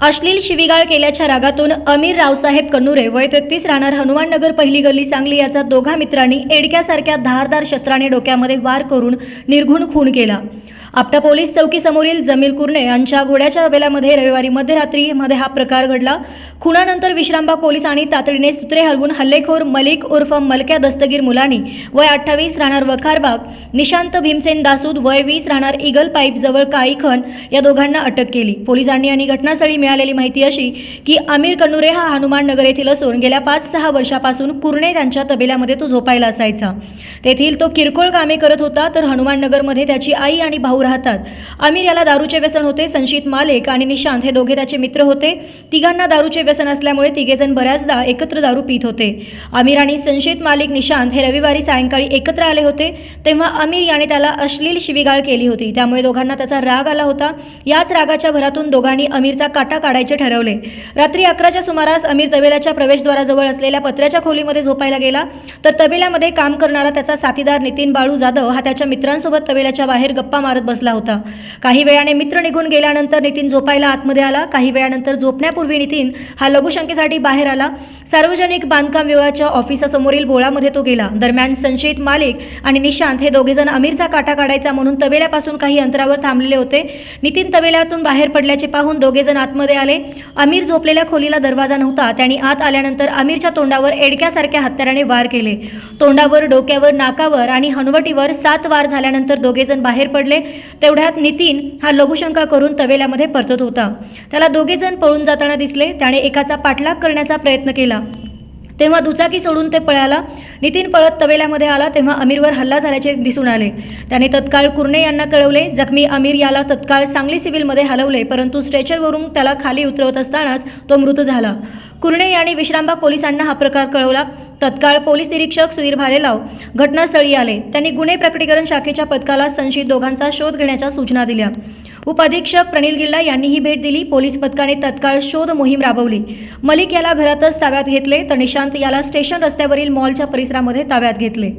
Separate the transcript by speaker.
Speaker 1: अश्लील शिवीगाळ केल्याच्या रागातून अमीर रावसाहेब कन्नुरे वय तेहतीस राहणार हनुमान नगर पहिली गल्ली सांगली याचा दोघा मित्रांनी एडक्यासारख्या धारदार शस्त्राने डोक्यामध्ये वार करून निर्घुण खून केला. आपटा पोलीस चौकीसमोरील जमील कुर्णे यांच्या घोड्याच्या तबेल्यामध्ये रविवारी मध्यरात्रीमध्ये हा प्रकार घडला. खुनानंतर विश्रामबाग पोलिसांनी तातडीने सूत्रे हलवून हल्लेखोर मलिक उर्फ मलक्या दस्तगीर मुलानी वय अठ्ठावीस राहणार वखारबाग निशांत भीमसेन दासूद वय वीस राहणार इगल पाईप जवळ काईखन या दोघांना अटक केली. पोलिसांनी आणि घटनास्थळी मिळालेली माहिती अशी की आमिर कनुरे हा हनुमान नगर येथील असून गेल्या पाच सहा वर्षापासून कुरणे त्यांच्या तबेल्यामध्ये तो झोपायला असायचा. तेथील तो किरकोळ कामे करत होता तर हनुमान नगरमध्ये त्याची आई आणि भाऊ राहतात. आमिर याला दारूचे व्यसन होते संशित मालिक आणि निशांत हे दोघे त्याचे मित्र होते. तिघांना दारूचे व्यसन असल्यामुळे तिघेजण बऱ्याचदा एकत्र दारू पित होते. आमिर आणि संशित मालिक निशांत हे रविवारी सायंकाळी एकत्र आले होते. तेव्हा आमिर याने त्याला अश्लील शिवीगाळ केली होती. त्यामुळे दोघांना त्याचा राग आला होता. याच रागाच्या भरातून दोघांनी अमीरचा काटा काढायचे ठरवले. रात्री अकराच्या सुमारास अमीर तबेल्याच्या प्रवेशद्वाराजवळ असलेल्या पत्र्याच्या खोलीमध्ये झोपायला गेला. तर तबेल्यामध्ये काम करणारा त्याचा साथीदार नितीन बाळू जाधव हा त्याच्या मित्रांसोबत तबेल्याच्या बाहेर गप्पा मारत बसला होता. काही वेळाने मित्र निघून गेल्यानंतर नितीन झोपायला आतमध्ये आला. काही वेळानंतर झोपण्यापूर्वी नितीन हा लघुशंकेसाठी बाहेर आला. सार्वजनिक बांधकाम विभागाच्या ऑफिसासमोरील बोळामध्ये तो गेला. दरम्यान संशयित मालिक आणि निशांत हे दोघेजण अमीरचा काटा काढायचा म्हणून तबेल्यापासून काही अंतरावर थांबलेले होते. नितीन तबेल्यातून बाहेर पडल्याचे पाहून दोघेजण आतमध्ये आले. अमीर झोपलेल्या खोलीला दरवाजा नव्हता. त्यांनी आत आल्यानंतर अमीरच्या तोंडावर एडक्यासारख्या हत्याराने वार केले. तोंडावर डोक्यावर नाकावर आणि हनवटीवर सात वार झाल्यानंतर दोघेजण बाहेर पडले. तेवढ्यात नितीन हा लघुशंका करून तबेल्यामध्ये परतत होता. त्याला दोघेजण पळून जाताना दिसले. त्याने एकाचा पाठलाग करण्याचा प्रयत्न केला. तेव्हा दुचाकी सोडून ते पळाला. नितीन पळत तबेल्यामध्ये आला तेव्हा अमीरवर हल्ला झाल्याचे दिसून आले. त्याने तत्काळ कुर्णे यांना कळवले. जखमी अमीर याला तत्काळ सांगली सिव्हिलमध्ये हलवले परंतु स्ट्रेचरवरून त्याला खाली उतरवत असतानाच तो मृत झाला. कुर्णे यांनी विश्रामबाग पोलिसांना हा प्रकार कळवला. तत्काळ पोलीस निरीक्षक सुधीर भालेलाव घटनास्थळी आले. त्यांनी गुन्हे प्रकटीकरण शाखेच्या पथकाला संशयित दोघांचा शोध घेण्याच्या सूचना दिल्या. उपअधीक्षक प्रणील गिल्ला यांनीही भेट दिली. पोलीस पथकाने तत्काळ शोध मोहीम राबवली. मलिक याला घरातच ताब्यात घेतले तर निशांत याला स्टेशन रस्त्यावरील मॉलच्या परिसरामध्ये ताब्यात घेतले.